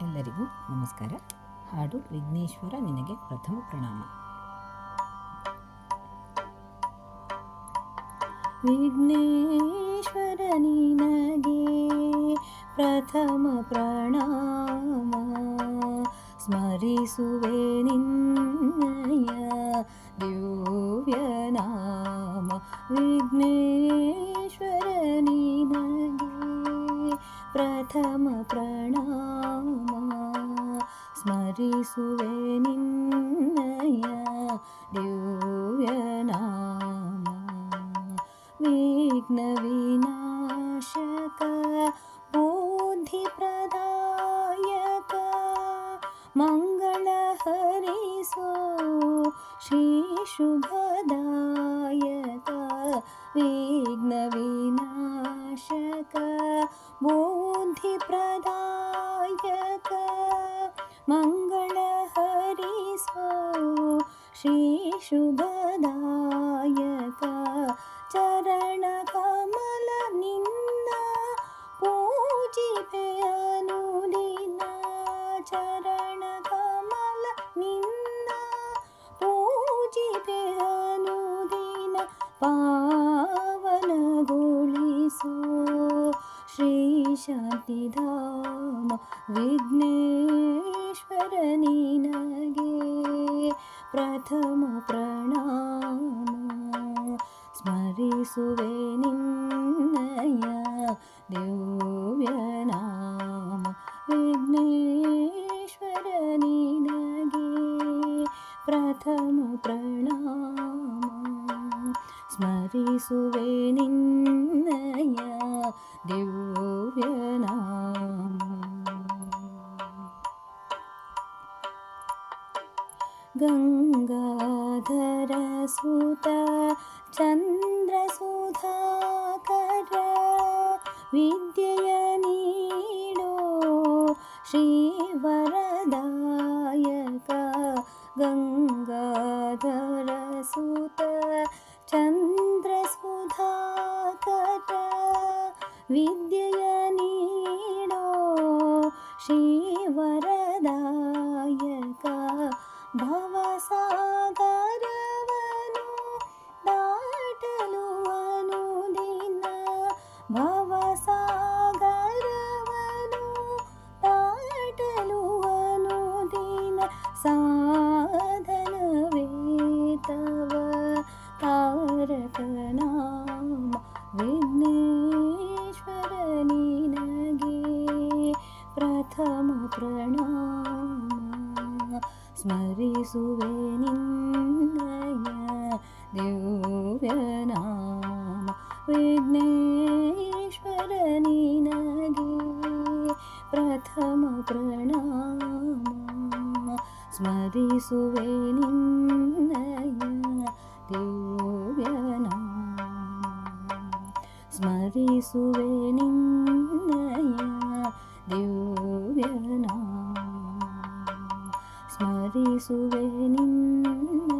ಎಲ್ಲರಿಗೂ ನಮಸ್ಕಾರ. ಹಾಡು ವಿಘ್ನೇಶ್ವರ ನಿನಗೆ ಪ್ರಥಮ ಪ್ರಣಾಮ. ವಿಘ್ನೇಶ್ವರ ನಿನಗೆ ಪ್ರಥಮ ಪ್ರಣಾಮ. ಸ್ಮರಿಸುವೆ ನಿನ್ನಯ ದಿವ್ಯ ನಾಮ प्रथमप्रणामा स्मरिसुवे निन्नय दिव्यनाम। विघ्नविनाशक बुद्धिप्रदायक मङ्गलहरिसो श्रीशुभदायक। विघ्नविना श्रीशुभदायक चरणकमल नि पूजिपे अनुदिना चरणकमल कमल निना पूजिपे अनुदिना पावनगोलिसु श्रीशति धाम विघ्नेश्वरनिनागि प्रथमप्रणाम स्मरिसुवेणीं नैया देवयनाम विघ्नेश्वरनि नागि प्रथमप्रणाम स्मरिसुवेणीं नया देवयना गङ्गाधरसुत चन्द्रसुधाकर विद्यय नीडो श्रीवरदायक गङ्गाधरसुत चन्द्रसुधाकर विद्यय नीडो श्रीवर भवसा गर्वटलु अनुदिन भवसा गर्वटलु अनुदिन साधनवि तव तारकणा विघ्नेश्वरनि नागे प्रथम कृण ಸ್ಮರಿಸುವೆ ನಿನ್ನಯ ದಿವ್ಯ ನಾಮ ವಿಘ್ನೇಶ್ವರ ನಿನಗೆ ಪ್ರಥಮ ಪ್ರಣಾಮ ಸ್ಮರಿಸುವೆ ನಿನ್ನಯ ದಿವ್ಯ ನಾಮ ಸ್ಮರಿಸುವೆ ನಿನ್ನಯ ದಿವ್ಯ ನಾಮ ಸ್ಮರಿಸುವೆ ನಿನ್ನಯ ದಿವ್ಯ